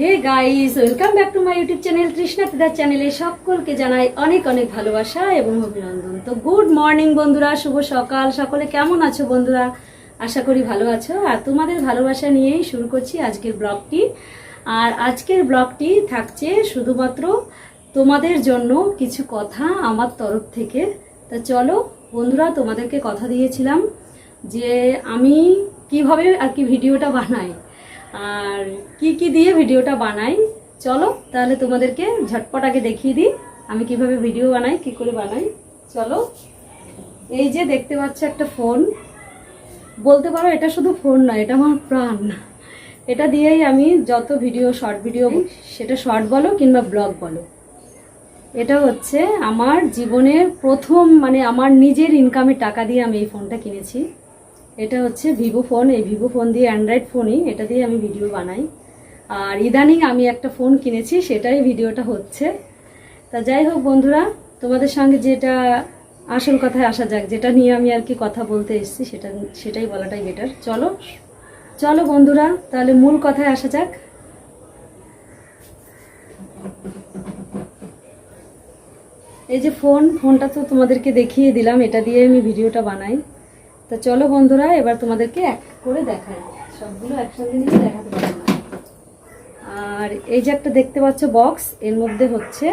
Hey guys welcome back to my YouTube channel Trishna তিদার চ্যানেলে সকলকে জানাই অনেক অনেক ভালোবাসা এবং অভিনন্দন। তো গুড মর্নিং বন্ধুরা, শুভ সকাল। সকলে কেমন আছো বন্ধুরা? আশা করি ভালো আছো। আর তোমাদের ভালোবাসা নিয়েই শুরু করছি আজকের ব্লগটি। আর আজকের ব্লগটি থাকছে শুধুমাত্র তোমাদের জন্য কিছু কথা আমার তরফ থেকে। তা চলো বন্ধুরা, তোমাদেরকে কথা দিয়েছিলাম যে আমি কীভাবে আর কি ভিডিওটা বানাই। আর কি কি দিয়ে ভিডিওটা বানাই? চলো, তাহলে তোমাদেরকে ঝটপট আগে দেখিয়ে দিই আমি কীভাবে ভিডিও বানাই, কি করে বানাই। চলো, এই যে দেখতে পাচ্ছ একটা ফোন। বলতে পারো এটা শুধু ফোন নয়, এটা আমার প্রাণ। এটা দিয়েই আমি যত ভিডিও, শর্ট ভিডিও, সেটা শর্ট বলো কিংবা ব্লগ বলো। এটা হচ্ছে আমার জীবনের প্রথম মানে আমার নিজের ইনকামের টাকা দিয়ে আমি এই ফোনটা কিনেছি। এটা হচ্ছে ভিভো ফোন, এই ভিভো ফোন দিয়ে অ্যান্ড্রয়েড ফোনই এটা দিয়ে আমি ভিডিও বানাই। আর ইদানিং আমি একটা ফোন কিনেছি, সেটাই ভিডিওটা হচ্ছে। তা যাই হোক বন্ধুরা, তোমাদের সঙ্গে যেটা আসল কথায় আসা যাক, যেটা নিয়ে আমি আর কি কথা বলতে এসেছি, সেটা, সেটাই বলাটাই বেটার চলো চলো বন্ধুরা, তাহলে মূল কথায় আসা যাক। এই যে ফোন ফোনটা তো তোমাদেরকে দেখিয়ে দিলাম, এটা দিয়ে আমি ভিডিওটা বানাই। তা চলো বন্ধুরা, এবার তোমাদেরকে এক করে দেখাই। সবগুলো একসাথে নিয়ে দেখাতে পারব আর এই যে একটা দেখতে পাচ্ছ বক্স এর মধ্যে হচ্ছে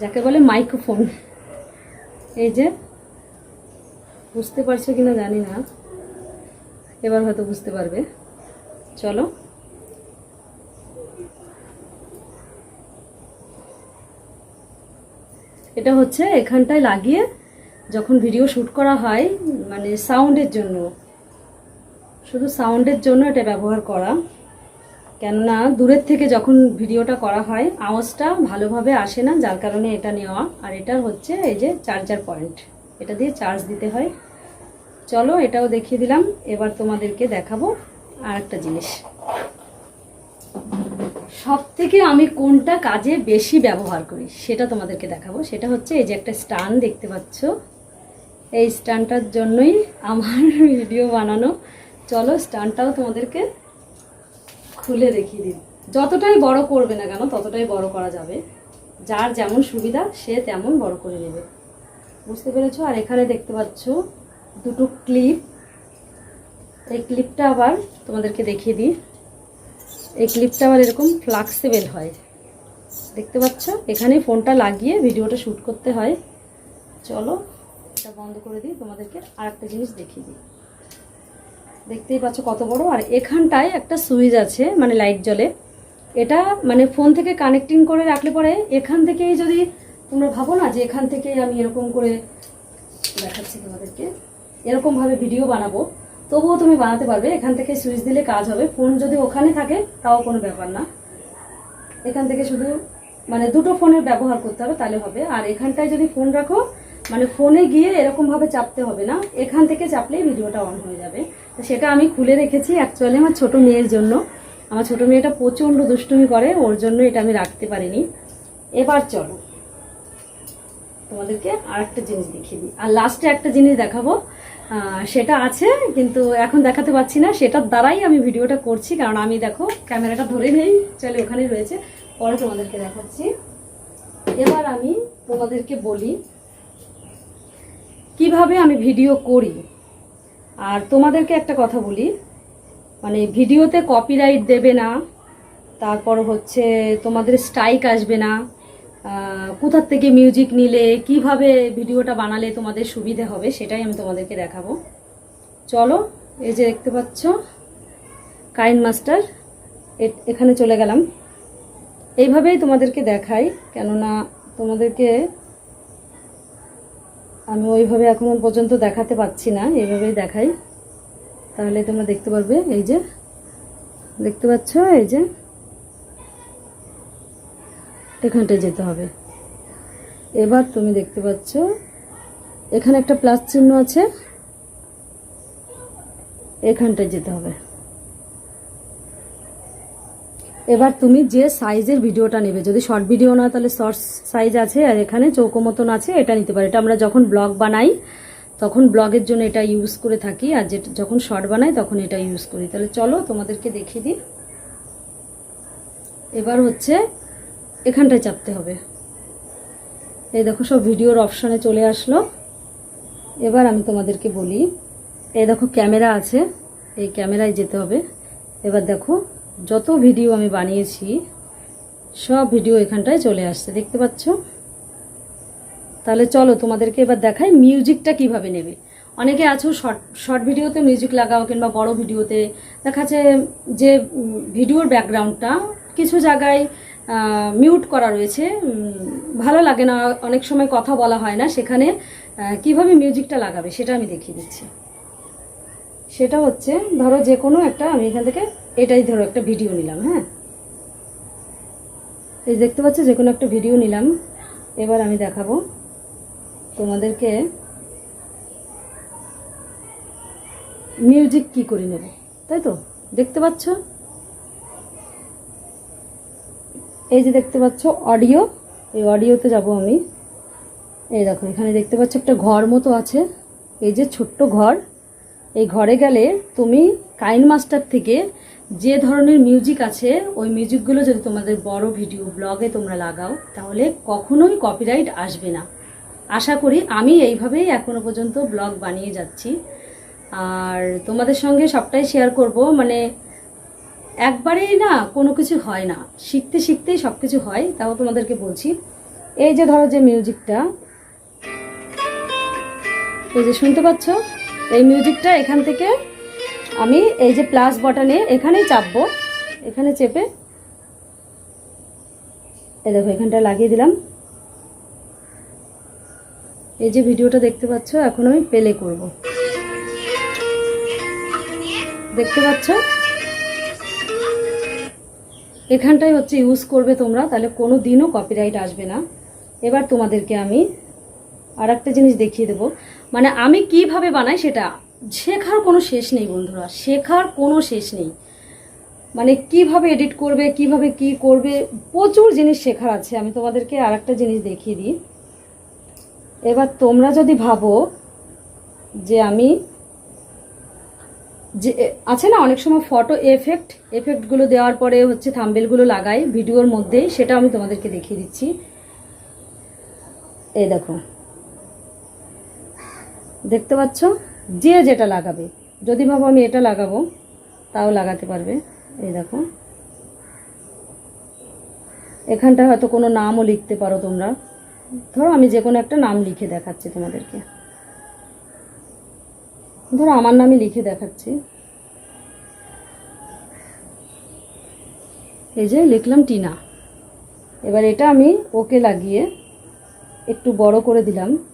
যাকে বলে মাইক্রোফোন এই যে, বুঝতে পারছ কিনা জানি না। এবার হয়তো বুঝতে পারবে। চলো। এটা হচ্ছে এখানটায় লাগিয়ে যখন ভিডিও শ্যুট করা হয় মানে সাউন্ডের জন্য। শুধু সাউন্ডের জন্য এটা ব্যবহার করা। কেননা দূরের থেকে যখন ভিডিওটা করা হয়, আওয়াজটা ভালোভাবে আসে না, যার কারণে এটা নেওয়া। আর এটা হচ্ছে এই যে চার্জার পয়েন্ট এটা দিয়ে চার্জ দিতে হয়। চলো এটাও দেখিয়ে দিলাম। এবার তোমাদেরকে দেখাবো আর একটা জিনিস। সব থেকে আমি কোনটা কাজে বেশি ব্যবহার করি, সেটা তোমাদেরকে দেখাবো। সেটা হচ্ছে এই যে একটা স্টান দেখতে পাচ্ছ। এই স্টানটার জন্যই আমার ভিডিও বানানো। চলো স্টানটাও তোমাদেরকে খুলে দেখিয়ে দিই। যতটাই বড় করবে না কেন, ততটাই বড় করা যাবে। যার যেমন সুবিধা, সে তেমন বড় করে নেবে। বুঝতে পেরেছ? আর এখানে দেখতে পাচ্ছ দুটো ক্লিপ। এই ক্লিপটা আবার তোমাদেরকে দেখিয়ে দিই। এই ক্লিপটা আবার এরকম ফ্লাক্সিবল হয়। দেখতে পাচ্ছ? এখানে ফোনটা লাগিয়ে ভিডিওটা শ্যুট করতে হয়। চলো এটা বন্ধ করে দিই, তোমাদেরকে আর একটা জিনিস দেখিয়ে দিই। দেখতেই পাচ্ছ কত বড়। আর এখানটায় একটা সুইচ আছে মানে লাইট জ্বলে। এটা মানে ফোন থেকে কানেক্টিং করে রাখলে পরে এখান থেকেই যদি তোমরা ভাবো না যে এখান থেকেই আমি এরকম করে দেখাচ্ছি তোমাদেরকে, এরকমভাবে ভিডিও বানাবো, তবুও তুমি বানাতে পারবে। এখান থেকে সুইচ দিলে কাজ হবে। ফোন যদি ওখানে থাকে, তাও কোনো ব্যাপার না। এখান থেকে শুধু মানে দুটো ফোনের ব্যবহার করতে হবে, তাহলে হবে। আর এখানটায় যদি ফোন রাখো মানে ফোনে গিয়ে এরকমভাবে চাপতে হবে না। এখান থেকে চাপলেই ভিডিওটা অন হয়ে যাবে। তো সেটা আমি খুলে রেখেছি অ্যাকচুয়ালি আমার ছোট মেয়ের জন্য। আমার ছোট মেয়েটা প্রচণ্ড দুষ্টুমি করে, ওর জন্য এটা আমি রাখতে পারিনি। এবার চলো, তোমাদেরকে আর একটা জিনিস দেখিয়ে দিই। আর লাস্টে একটা জিনিস দেখাবো। সেটা আছে, কিন্তু এখন দেখাতে পাচ্ছি না। সেটার দ্বারাই আমি ভিডিওটা করছি, কারণ আমি দেখো ক্যামেরাটা ধরে নেই। চলে ওখানেই রয়েছে। পরে তোমাদেরকে দেখাচ্ছি। এবার আমি তোমাদেরকে বলি কীভাবে আমি ভিডিও করি? আর তোমাদেরকে একটা কথা বলি মানে ভিডিওতে কপিরাইট দেবে না, তারপর হচ্ছে তোমাদের স্ট্রাইক আসবে না কোথার থেকে মিউজিক নিলে, কীভাবে ভিডিওটা বানালে তোমাদের সুবিধে হবে, সেটাই আমি তোমাদেরকে দেখাবো। চলো, এই যে দেখতে পাচ্ছ কাইন্ড মাস্টার এখানে চলে গেলাম। এইভাবেই তোমাদেরকে দেখাই, কেননা তোমাদেরকে আমি ওইভাবে এখনও পর্যন্ত দেখাতে পাচ্ছি না, এইভাবেই দেখাই। তাহলে তোমরা দেখতে পারবে, এই যে, দেখতে পাচ্ছ, এই যে, এখানটায় যেতে হবে। এবার তুমি দেখতে পাচ্ছ, এখানে একটা প্লাস চিহ্ন আছে, এখানটায় যেতে হবে। এবার তুমি যে সাইজের ভিডিওটা নেবে, যদি শর্ট ভিডিও না, তাহলে শর্ট সাইজ আছে আর এখানে চৌকো মতন আছে, এটা নিতে পারে। এটা আমরা যখন ব্লগ বানাই, তখন ব্লগের জন্য এটা ইউজ করে থাকি, আর যেটা যখন শর্ট বানাই, তখন এটা ইউজ করি। তাহলে চলো তোমাদেরকে দেখিয়ে দিই। এবার হচ্ছে এখানটায় চাপতে হবে। এই দেখো সব ভিডিওর অপশানে চলে আসলো। এবার আমি তোমাদেরকে বলি, এই দেখো ক্যামেরা আছে, এই ক্যামেরায় যেতে হবে। এবার দেখো যত ভিডিও আমি বানিয়েছি, সব ভিডিও এখানটায় চলে আসছে, দেখতে পাচ্ছ? তাহলে চলো তোমাদেরকে এবার দেখাই মিউজিকটা কীভাবে নেবে। অনেকে আছো শর্ট শর্ট ভিডিওতে মিউজিক লাগাও কিংবা বড় ভিডিওতে। দেখা যাচ্ছে যে ভিডিওর ব্যাকগ্রাউন্ডটা কিছু জায়গায় মিউট করা রয়েছে ভালো লাগে না, অনেক সময় কথা বলা হয় না সেখানে কীভাবে মিউজিকটা লাগাবে সেটা আমি দেখিয়ে দিচ্ছি। সেটা হচ্ছে, ধরো যে কোনো একটা আমি এখান থেকে এটাই ধরো, একটা ভিডিও নিলাম হ্যাঁ? এই দেখতে পাচ্ছ যে কোনো একটা ভিডিও নিলাম। এবার আমি দেখাবো তোমাদেরকে মিউজিক কি করে নেব, তাই তো? দেখতে পাচ্ছ? এই যে দেখতে পাচ্ছ অডিও এই অডিওতে যাব আমি। এই দেখো, এখানে দেখতে পাচ্ছ, একটা ঘর মতো আছে। এই যে ছোট্ট ঘর। এই ঘরে গেলে তুমি কাইন মাস্টার থেকে যে ধরনের মিউজিক আছে, ওই মিউজিকগুলো যদি তোমাদের বড় ভিডিও ব্লগে তোমরা লাগাও, তাহলে কখনোই কপিরাইট আসবে না। আশা করি আমি এইভাবেই এখনও পর্যন্ত ব্লগ বানিয়ে যাচ্ছি। আর তোমাদের সঙ্গে সবটাই শেয়ার করব। মানে একবারেই না, কোনো কিছু হয় না। শিখতে শিখতেই সব কিছু হয়, তাও তোমাদেরকে বলছি। এই যে ধরো যে মিউজিকটা, এই যে শুনতে পাচ্ছ? এই মিউজিকটা এখান থেকে আমি এই যে প্লাস বটনে এখানেই চাপবো। এখানে চেপে এই দেখো, এখানটা লাগিয়ে দিলাম। এই যে ভিডিওটা দেখতে পাচ্ছ, এখন আমি প্লে করব। দেখতে পাচ্ছ? এখানটাই হচ্ছে ইউজ করবে তোমরা, তাহলে কোনো দিনও কপিরাইট আসবে না। এবার তোমাদেরকে আমি আর একটা জিনিস দেখিয়ে দেবো। মানে আমি কীভাবে বানাই সেটা শেখার কোনো শেষ নেই বন্ধুরা, শেখার কোনো শেষ নেই। মানে কীভাবে এডিট করবে, কীভাবে কি করবে, প্রচুর জিনিস শেখার আছে। আমি তোমাদেরকে আর একটা জিনিস দেখিয়ে দিই। এবার তোমরা যদি ভাবো যে আমি যে আছে না অনেক সময় ফটো এফেক্ট এফেক্টগুলো দেওয়ার পরে হচ্ছে থাম্বেলগুলো লাগাই ভিডিওর মধ্যেই, সেটা আমি তোমাদেরকে দেখিয়ে দিচ্ছি। এই দেখো। দেখতে পাচ্ছ? যে যেটা লাগাবে। যদি ভাবো আমি এটা লাগাবো, তাও লাগাতে পারবে। এই দেখো। এখানটায় হয়তো কোনো নামও লিখতে পারো তোমরা। ধরো আমি যে কোনো একটা নাম লিখে দেখাচ্ছি তোমাদেরকে। ধরো আমার নামই লিখে দেখাচ্ছি। এই যে লিখলাম টিনা। এবার এটা আমি ওকে লাগিয়ে একটু বড় করে দিলাম।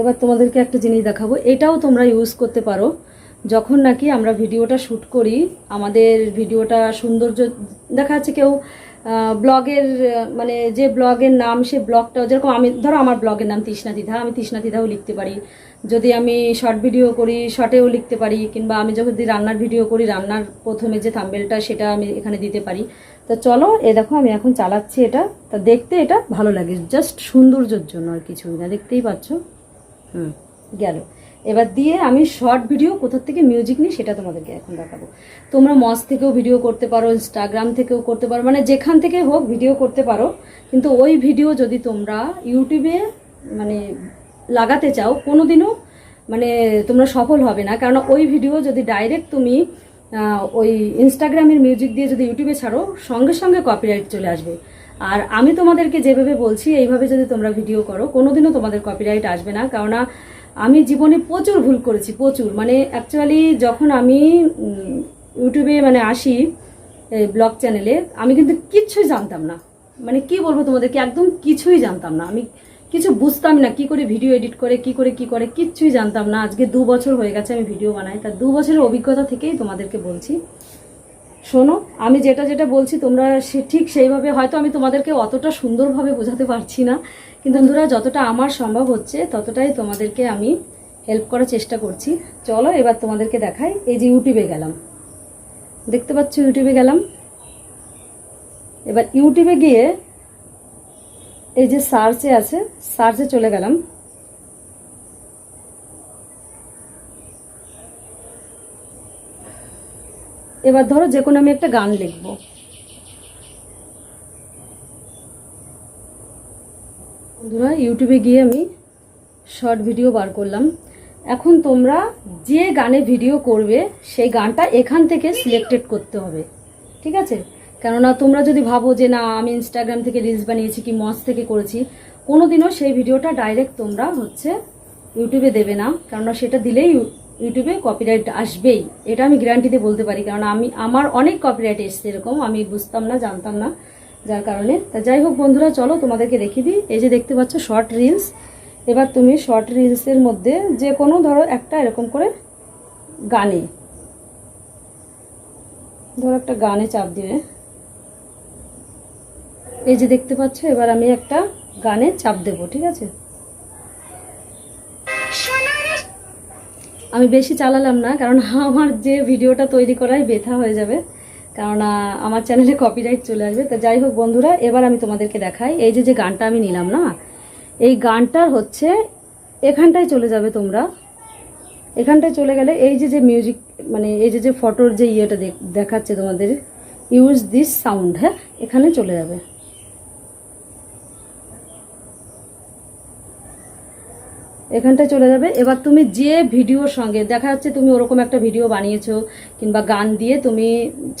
এবার তোমাদেরকে একটা জিনিস দেখাবো। এটাও তোমরা ইউজ করতে পারো। যখন নাকি আমরা ভিডিওটা শ্যুট করি, আমাদের ভিডিওটা সৌন্দর্য, দেখা যাচ্ছে কেউ ব্লগের মানে যে ব্লগের নাম, সে ব্লগটা যেরকম আমি, ধরো আমার ব্লগের নাম তৃষ্ণা দ্বিধা আমি তৃষ্ণা দ্বিধাও লিখতে পারি। যদি আমি শর্ট ভিডিও করি শর্টেও লিখতে পারি, কিংবা আমি যখন রান্নার ভিডিও করি, রান্নার প্রথমে যে থাম্বেলটা সেটা আমি এখানে দিতে পারি। তো চলো, এ দেখো, আমি এখন চালাচ্ছি এটা। তা দেখতে এটা ভালো লাগে জাস্ট সৌন্দর্যের জন্য আর কিছুই না, দেখতেই পাচ্ছ? গেল। এবার দিয়ে আমি শর্ট ভিডিও কোথার থেকে মিউজিক নিই সেটা তোমাদেরকে এখন দেখাবো। তোমরা মস থেকেও ভিডিও করতে পারো ইনস্টাগ্রাম থেকেও করতে পারো মানে যেখান থেকে হোক ভিডিও করতে পারো। কিন্তু ওই ভিডিও যদি তোমরা ইউটিউবে মানে লাগাতে চাও, কোনোদিনও মানে তোমরা সফল হবে না। কারণ ওই ভিডিও যদি ডাইরেক্ট তুমি ওই ইনস্টাগ্রামের মিউজিক দিয়ে যদি ইউটিউবে ছাড়ো, সঙ্গে সঙ্গে কপিরাইট চলে আসবে। আর আমি তোমাদেরকে যেভাবে বলছি, এইভাবে যদি তোমরা ভিডিও করো, কোনোদিনও তোমাদের কপিরাইট আসবে না। কেননা, আমি জীবনে প্রচুর ভুল করেছি, প্রচুর। মানে অ্যাকচুয়ালি যখন আমি ইউটিউবে মানে আসি ব্লগ চ্যানেলে আমি কিন্তু কিচ্ছুই জানতাম না। মানে কি বলব তোমাদেরকে, একদম কিছুই জানতাম না। আমি কিছু বুঝতাম না, কি করে ভিডিও এডিট করে, কি করে কি করে, কিচ্ছুই জানতাম না। আজকে দু বছর হয়ে গেছে আমি ভিডিও বানাই। তার দু বছরের অভিজ্ঞতা থেকেই তোমাদেরকে বলছি। শোনো, আমি যেটা যেটা বলছি তোমরা সে ঠিক সেইভাবে, হয়তো আমি তোমাদেরকে অতটা সুন্দরভাবে বোঝাতে পারছি না, কিন্তু বন্ধুরা, যতটা আমার সম্ভব হচ্ছে, ততটাই তোমাদেরকে আমি হেল্প করার চেষ্টা করছি। চলো, এবার তোমাদেরকে দেখাই, এই যে ইউটিউবে গেলাম। দেখতে পাচ্ছ, ইউটিউবে গেলাম। এবার ইউটিউবে গিয়ে এই যে সার্চে আছে সার্চে চলে গেলাম। এবার ধরো যে কোনো আমি একটা গান লিখব। বন্ধুরা ইউটিউবে গিয়ে আমি শর্ট ভিডিও বার করলাম। এখন তোমরা যে গানে ভিডিও করবে, সেই গানটা এখান থেকে সিলেক্টেড করতে হবে। ঠিক আছে? কেননা তোমরা যদি ভাবো যে, না, আমি ইনস্টাগ্রাম থেকে রিলস বানিয়েছি কি মঞ্চ থেকে করেছি, কোনোদিনও সেই ভিডিওটা ডাইরেক্ট তোমরা হচ্ছে ইউটিউবে দেবে না। কেননা সেটা দিলেই ইউটিউবে কপিরাইট আসবেই। এটা আমি গ্যারান্টিতে বলতে পারি, কারণ আমি, আমার অনেক কপিরাইট এসছে এরকম, আমি বুঝতাম না, জানতাম না, যার কারণে। তা যাই হোক বন্ধুরা, চলো তোমাদেরকে দেখিয়ে দিই। এই যে দেখতে পাচ্ছ শর্ট রিলস এবার তুমি শর্ট রিলসের মধ্যে যে কোনো ধরো একটা এরকম করে গানে। ধরো একটা গানে চাপ দিবে এই যে দেখতে পাচ্ছ, এবার আমি একটা গানে চাপ দেব, ঠিক আছে? আমি বেশি চালালাম না, কারণ আমার যে ভিডিওটা তৈরি করাই বেথা হয়ে যাবে। কারণ আমার চ্যানেলে কপিরাইট চলে আসবে। তো যাই হোক বন্ধুরা, এবার আমি তোমাদেরকে দেখাই। এই যে যে গানটা আমি নিলাম, না? এই গানটার হচ্ছে, এখানটায় চলে যাবে তোমরা। এখানটায় চলে গেলে এই যে যে মিউজিক মানে এই যে যে ফটোর যে ইয়েটা দেখ- দেখাচ্ছে তোমাদের ইউজ দিস সাউন্ড হ্যাঁ? এখানে চলে যাবে। এখানটায় চলে যাবে। এবার তুমি যে ভিডিওর সঙ্গে, দেখা যাচ্ছে তুমি ওরকম একটা ভিডিও বানিয়েছো কিংবা গান দিয়ে তুমি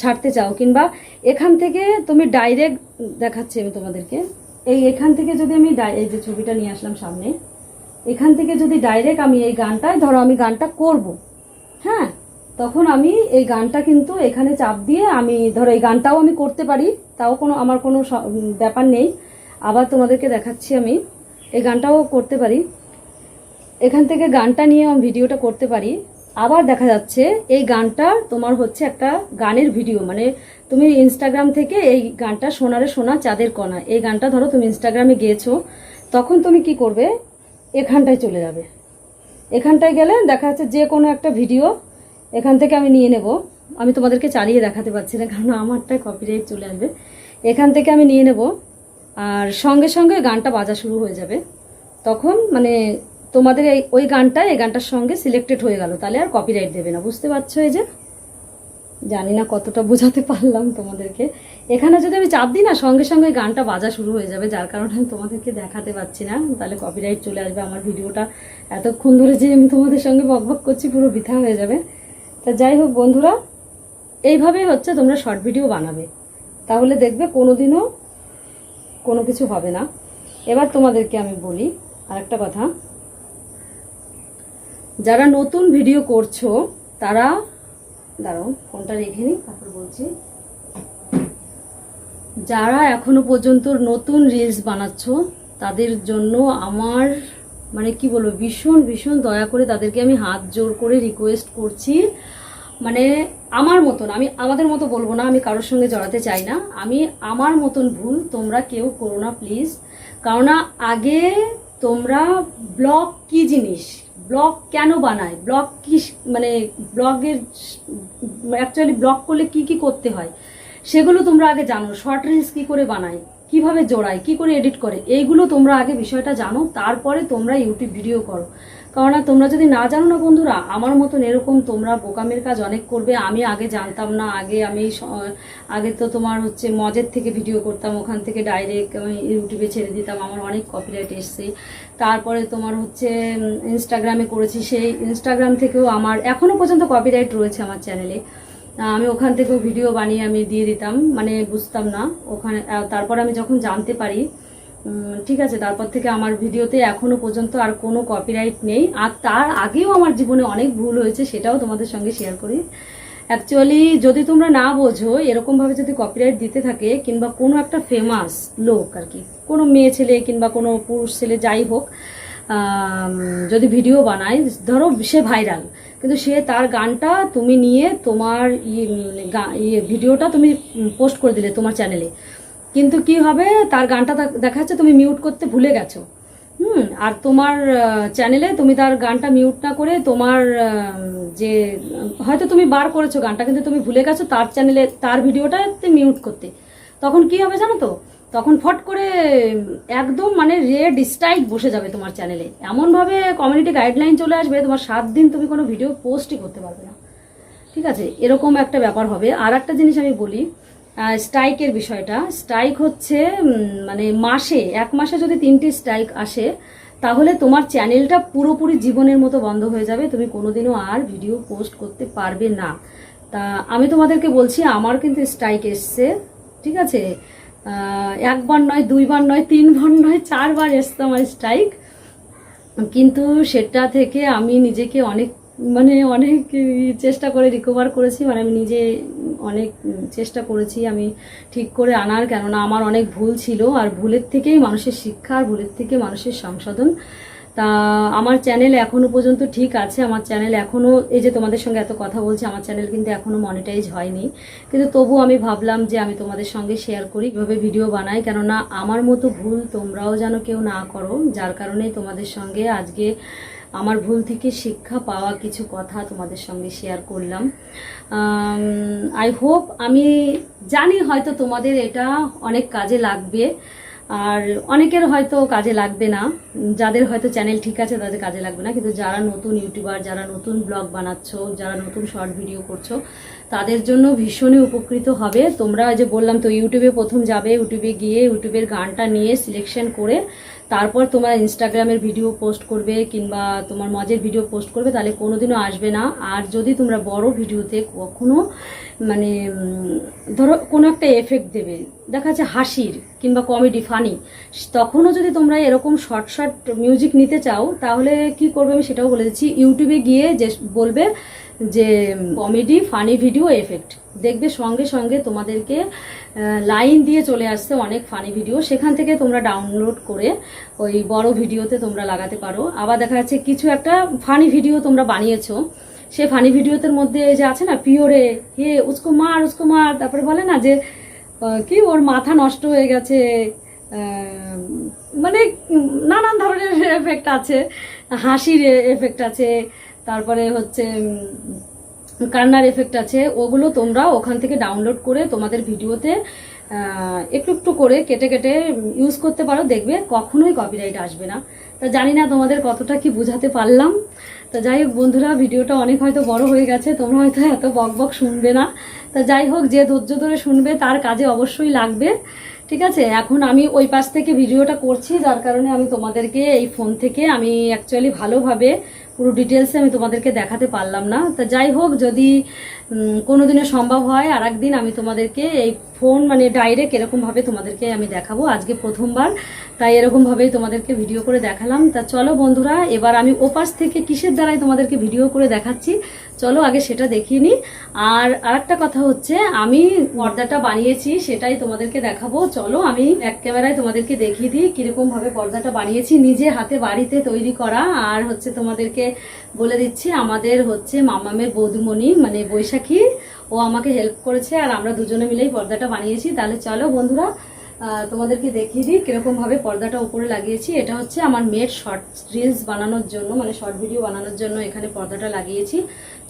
ছাড়তে চাও, কিংবা এখান থেকে তুমি ডাইরেক্ট দেখাচ্ছি আমি তোমাদেরকে। এই এখান থেকে যদি আমি এই যে ছবিটা নিয়ে আসলাম সামনে, এখান থেকে যদি ডাইরেক্ট আমি এই গানটায়, ধরো আমি গানটা করব হ্যাঁ তখন আমি এই গানটা কিন্তু এখানে চাপ দিয়ে আমি, ধরো এই গানটাও আমি করতে পারি, তাও কোনো, আমার কোনো ব্যাপার নেই। আবার তোমাদেরকে দেখাচ্ছি আমি, এই গানটাও করতে পারি। এখান থেকে গানটা নিয়ে আমি ভিডিওটা করতে পারি। আবার দেখা যাচ্ছে, এই গানটা তোমার হচ্ছে একটা গানের ভিডিও। মানে তুমি ইনস্টাগ্রাম থেকে এই গানটা সোনারে সোনা চাঁদের কণা, এই গানটা ধরো তুমি ইনস্টাগ্রামে গিয়েছো তখন তুমি কি করবে? এখানটায় চলে যাবে। এখানটায় গেলে দেখা যাচ্ছে যে কোনো একটা ভিডিও এখান থেকে আমি নিয়ে নেব। আমি তোমাদেরকে চালিয়ে দেখাতে পারছি না, কারণ আমারটায় কপিরাইট চলে আসবে। এখান থেকে আমি নিয়ে নেব, আর সঙ্গে সঙ্গে গানটা বাজা শুরু হয়ে যাবে। তখন মানে তোমাদের এই ওই গানটা, এই গানটার সঙ্গে সিলেক্টেড হয়ে গেল। তাহলে আর কপিরাইট দেবে না, বুঝতে পারছ এই যে? জানি না কতটা বোঝাতে পারলাম তোমাদেরকে। এখানে যদি আমি চাপ দিই না, সঙ্গে সঙ্গে গানটা বাজা শুরু হয়ে যাবে, যার কারণে আমি তোমাদেরকে দেখাতে পাচ্ছি না। তাহলে কপিরাইট চলে আসবে আমার ভিডিওটা। এতক্ষণ ধরে যে আমি তোমাদের সঙ্গে বকবক করছি, পুরো বৃথা হয়ে যাবে। তা যাই হোক বন্ধুরা, এইভাবেই হচ্ছে, তোমরা শর্ট ভিডিও বানাবে। তাহলে দেখবে কোনোদিনও কোনো কিছু হবে না। এবার তোমাদেরকে আমি বলি আর একটা কথা। যারা নতুন ভিডিও করছ, তারা দাঁড়াও, ফোনটা রেখে নিই, তারপর বলছি। যারা এখনও পর্যন্ত নতুন রিলস বানাচ্ছ, তাদের জন্য আমার মানে কি বলব, ভীষণ ভীষণ দয়া করে তাদেরকে আমি হাত জোর করে রিকোয়েস্ট করছি। মানে আমার মতন, আমি আমাদের মতো বলব না, আমি কারোর সঙ্গে জড়াতে চাই না। আমি আমার মতন ভুল, তোমরা কেউ করো না প্লিজ কেননা আগে তোমরা ব্লগ কি জিনিস? ব্লগ কেন বানায়? ব্লগ কি মানে ব্লগের অ্যাকচুয়ালি ব্লগ করলে কি কি করতে হয়? সেগুলো তোমরা আগে জানো। শর্ট রিলস কী করে বানায়? কীভাবে জোড়ায়? কি করে এডিট করে? এইগুলো তোমরা আগে বিষয়টা জানো। তারপরে তোমরা ইউটিউব ভিডিও করো। কেননা তোমরা যদি না জানো না বন্ধুরা, আমার মতন এরকম তোমরা বোকামের কাজ অনেক করবে। আমি আগে জানতাম না। আগে আমি আগে তো তোমার হচ্ছে মজের থেকে ভিডিও করতাম। ওখান থেকে ডাইরেক্ট আমি ইউটিউবে ছেড়ে দিতাম। আমার অনেক কপিরাইট এসছে। তারপরে তোমার হচ্ছে ইনস্টাগ্রামে করেছি। সেই ইনস্টাগ্রাম থেকেও আমার এখনও পর্যন্ত কপিরাইট রয়েছে আমার চ্যানেলে আমি ওখান থেকেও ভিডিও বানিয়ে আমি দিয়ে দিতাম মানে বুঝতাম না। ওখানে তারপর আমি যখন জানতে পারি ঠিক আছে, তারপর থেকে আমার ভিডিওতে এখনও পর্যন্ত আর কোনো কপিরাইট নেই। আর তার আগেও আমার জীবনে অনেক ভুল হয়েছে, সেটাও তোমাদের সঙ্গে শেয়ার করি। অ্যাকচুয়ালি যদি তোমরা না বোঝো এরকমভাবে যদি কপিরাইট দিতে থাকে কিংবা কোনো একটা ফেমাস লোক আর কি কোনো মেয়ে ছেলে কিংবা কোনো পুরুষ ছেলে যাই হোক যদি ভিডিও বানায় ধরো সে ভাইরাল কিন্তু সে তার গানটা তুমি নিয়ে তোমার ইয়ে, উম, গা- ইয়ে ভিডিওটা তুমি পোস্ট করে দিলে তোমার চ্যানেলে কিন্তু কি হবে তার গানটা দেখা যাচ্ছে তুমি মিউট করতে ভুলে গেছো। হুম, আর তোমার চ্যানেলে তুমি তার গানটা মিউট না করে তোমার যে, হয়তো তুমি বার করেছ গানটা, কিন্তু তুমি ভুলে গেছো তার চ্যানেলে তার ভিডিওটা মিউট করতে। তখন কি হবে জানো তো? তখন ফট করে, একদম মানে রেড স্ট্রাইক বসে যাবে তোমার চ্যানেলে এমনভাবে কমিউনিটি গাইডলাইন চলে আসবে, তোমার সাত দিন তুমি কোনো ভিডিও পোস্টই করতে পারবে না। ঠিক আছে? এরকম একটা ব্যাপার হবে। আর একটা জিনিস আমি বলি স্ট্রাইকের বিষয়টা। স্ট্রাইক হচ্ছে মানে মাসে, এক মাসে যদি তিনটে স্ট্রাইক আসে, তাহলে তোমার চ্যানেলটা পুরোপুরি জীবনের মতো বন্ধ হয়ে যাবে। তুমি কোনোদিনও আর ভিডিও পোস্ট করতে পারবে না। তা আমি তোমাদেরকে বলছি, আমার কিন্তু স্ট্রাইক এসছে, ঠিক আছে? একবার নয়, দুইবার নয়, তিনবার নয়, চারবার এসছে আমার স্ট্রাইক। কিন্তু সেটা থেকে আমি নিজেকে অনেক মানে অনেক চেষ্টা করে রিকভার করেছি মানে আমি নিজে অনেক চেষ্টা করেছি আমি ঠিক করে আনার, কেননা আমার অনেক ভুল ছিল। আর ভুলের থেকেই মানুষের শিক্ষা আর ভুলের থেকে মানুষের সংশোধন। তা আমার চ্যানেল এখনও পর্যন্ত ঠিক আছে, আমার চ্যানেল এখনও এই যে তোমাদের সঙ্গে এত কথা বলছি, আমার চ্যানেল কিন্তু এখনও মনিটাইজ হয়নি। কিন্তু তবু আমি ভাবলাম যে আমি তোমাদের সঙ্গে শেয়ার করি, কীভাবে ভিডিও বানাই। কেননা আমার মতো ভুল তোমরাও যেন কেউ না করো, যার কারণেই তোমাদের সঙ্গে আজকে আমার ভুল থেকে শিক্ষা পাওয়া কিছু কথা তোমাদের সঙ্গে শেয়ার করলাম। আই হোপ আমি জানি হয়তো তোমাদের এটা অনেক কাজে লাগবে, আর অনেকের হয়তো কাজে লাগবে না। যাদের হয়তো চ্যানেল ঠিক আছে, তাদের কাজে লাগবে না। কিন্তু যারা নতুন ইউটিউবার যারা নতুন ব্লগ বানাচ্ছ, যারা নতুন শর্ট ভিডিও করছ, তাদের জন্য ভীষণই উপকৃত হবে। তোমরা যে বললাম তো ইউটিউবে প্রথম যাবে ইউটিউবে গিয়ে ইউটিউবের গানটা নিয়ে সিলেকশন করে তারপর তোমার ইনস্টাগ্রামের ভিডিও পোস্ট করবে কিংবা তোমার মজের ভিডিও পোস্ট করবে, তাহলে কোনোদিনও আসবে না। আর যদি তোমরা বড় ভিডিওতে কখনো মানে ধরো কোনো একটা এফেক্ট দেবে, দেখা যাচ্ছে হাসির কিংবা কমেডি ফানি তখনও যদি তোমরা এরকম শর্ট শর্ট মিউজিক নিতে চাও, তাহলে কি করবে আমি সেটাও বলে দিচ্ছি। ইউটিউবে গিয়ে যে বলবে যে কমেডি, ফানি ভিডিও, এফেক্ট। দেখবে সঙ্গে সঙ্গে তোমাদেরকে লাইন দিয়ে চলে আসছে অনেক ফানি ভিডিও। সেখান থেকে তোমরা ডাউনলোড করে ওই বড় ভিডিওতে তোমরা লাগাতে পারো। আবার দেখা যাচ্ছে কিছু একটা ফানি ভিডিও তোমরা বানিয়েছো। সে ফানি ভিডিওতে মধ্যে যে আছে না, পিওরে, হে, উসকো মার উসকো মার, তারপরে বলে না যে কি ওর মাথা নষ্ট হয়ে গেছে মানে নানান ধরনের এফেক্ট আছে, হাসির এফেক্ট আছে তারপরে হচ্ছে কান্নার এফেক্ট আছে, ওগুলো তোমরা ওখান থেকে ডাউনলোড করে তোমাদের ভিডিওতে একটু একটু করে কেটে কেটে ইউজ করতে পারো। দেখবে কখনোই কপিরাইট আসবে না। তা জানি না তোমাদের কতটা কি বুঝাতে পারলাম। তা যাই হোক বন্ধুরা, ভিডিওটা অনেক হয়তো বড় হয়ে গেছে, তোমরা হয়তো এত বক বক শুনবে না। তা যাই হোক, যে ধৈর্য ধরে শুনবে তার কাজে অবশ্যই লাগবে। ঠিক আছে? এখন আমি ওই পাশ থেকে ভিডিওটা করছি, যার কারণে আমি তোমাদেরকে এই ফোন থেকে আমি অ্যাকচুয়ালি ভালোভাবে পুরো ডিটেলসে আমি তোমাদেরকে দেখাতে পারলাম না। তা যাই হোক যদি উম, কোনোদিনও সম্ভব হয় আর একদিন আমি তোমাদেরকে এই ফোন মানে ডাইরেক্ট এরকমভাবে তোমাদেরকে আমি দেখাবো। আজকে প্রথমবার তাই এরকমভাবেই তোমাদেরকে ভিডিও করে দেখালাম। তা চলো বন্ধুরা এবার আমি ওপাশ থেকে কিসের দ্বারাই তোমাদেরকে ভিডিও করে দেখাচ্ছি? চলো আগে সেটা দেখিয়ে নিই আর আরেকটা কথা হচ্ছে আমি পর্দাটা বানিয়েছি সেটাই তোমাদেরকে দেখাবো। চলো আমি এক ক্যামেরায় তোমাদেরকে দেখিয়ে দিই কীরকমভাবে পর্দাটা বানিয়েছি। নিজে হাতে বাড়িতে তৈরি করা আর হচ্ছে তোমাদেরকে বলে দিচ্ছি, আমাদের হচ্ছে মামামের বৌদিমণি মানে বৈশাখী, ও আমাকে হেল্প করেছে আর আমরা দুজনে মিলেই পর্দাটা বানিয়েছি। তাহলে চলো বন্ধুরা তোমাদেরকে দেখিয়ে দিই কীরকম ভাবে পর্দাটা উপরে লাগিয়েছি। এটা হচ্ছে আমার মেয়ের শর্ট রিলস বানানোর জন্য মানে শর্ট ভিডিও বানানোর জন্য এখানে পর্দাটা লাগিয়েছি।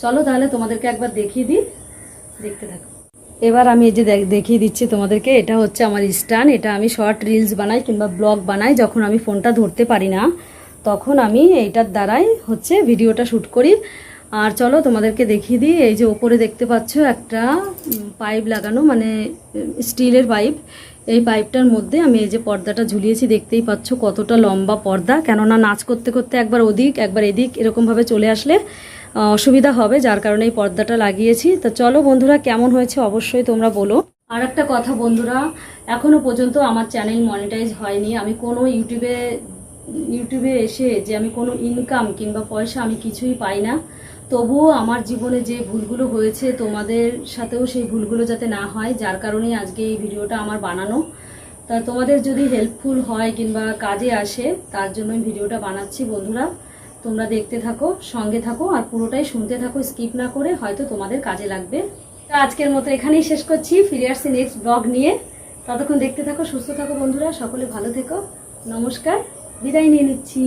চলো তাহলে তোমাদেরকে একবার দেখিয়ে দিই। দেখতে থাকো। এবার আমি এই যে দেখিয়ে দিচ্ছি তোমাদেরকে, এটা হচ্ছে আমার স্ট্যান্ড এটা আমি শর্ট রিলস বানাই কিংবা ব্লগ বানাই যখন আমি ফোনটা ধরতে পারি না। তখন আমি এইটার দ্বারাই হচ্ছে ভিডিওটা শ্যুট করি। আর চলো তোমাদেরকে দেখিয়ে দিই, এই যে ওপরে দেখতে পাচ্ছ একটা পাইপ লাগানো মানে স্টিলের পাইপ। এই পাইপটার মধ্যে আমি এই যে পর্দাটা ঝুলিয়েছি, দেখতেই পাচ্ছ কতটা লম্বা পর্দা। কেননা নাচ করতে করতে একবার ওদিক, একবার এদিক এরকমভাবে চলে আসলে অসুবিধা হবে, যার কারণে এই পর্দাটা লাগিয়েছি। তো চলো বন্ধুরা, কেমন হয়েছে অবশ্যই তোমরা বলো। আর একটা কথা বন্ধুরা, এখনও পর্যন্ত আমার চ্যানেল মনিটাইজ হয়নি। আমি কোনো ইউটিউবে ইউটিউবে এসে যে আমি কোনো ইনকাম কিংবা পয়সা আমি কিছুই পাই না, তবুও আমার জীবনে যে ভুলগুলো হয়েছে তোমাদের সাথেও সেই ভুলগুলো যাতে না হয়, যার কারণেই আজকে এই ভিডিওটা আমার বানানো। তা তোমাদের যদি হেল্পফুল হয় কিংবা কাজে আসে, তার জন্য আমি ভিডিওটা বানাচ্ছি বন্ধুরা। তোমরা দেখতে থাকো, সঙ্গে থাকো, আর পুরোটাই শুনতে থাকো স্কিপ না করে হয়তো তোমাদের কাজে লাগবে। তা আজকের মতো এখানেই শেষ করছি, ফিরে আসছি নেক্সট ব্লগ নিয়ে। ততক্ষণ দেখতে থাকো, সুস্থ থাকো বন্ধুরা, সকলে ভালো থেকো। নমস্কার। বিদায় নিয়ে নিচ্ছি।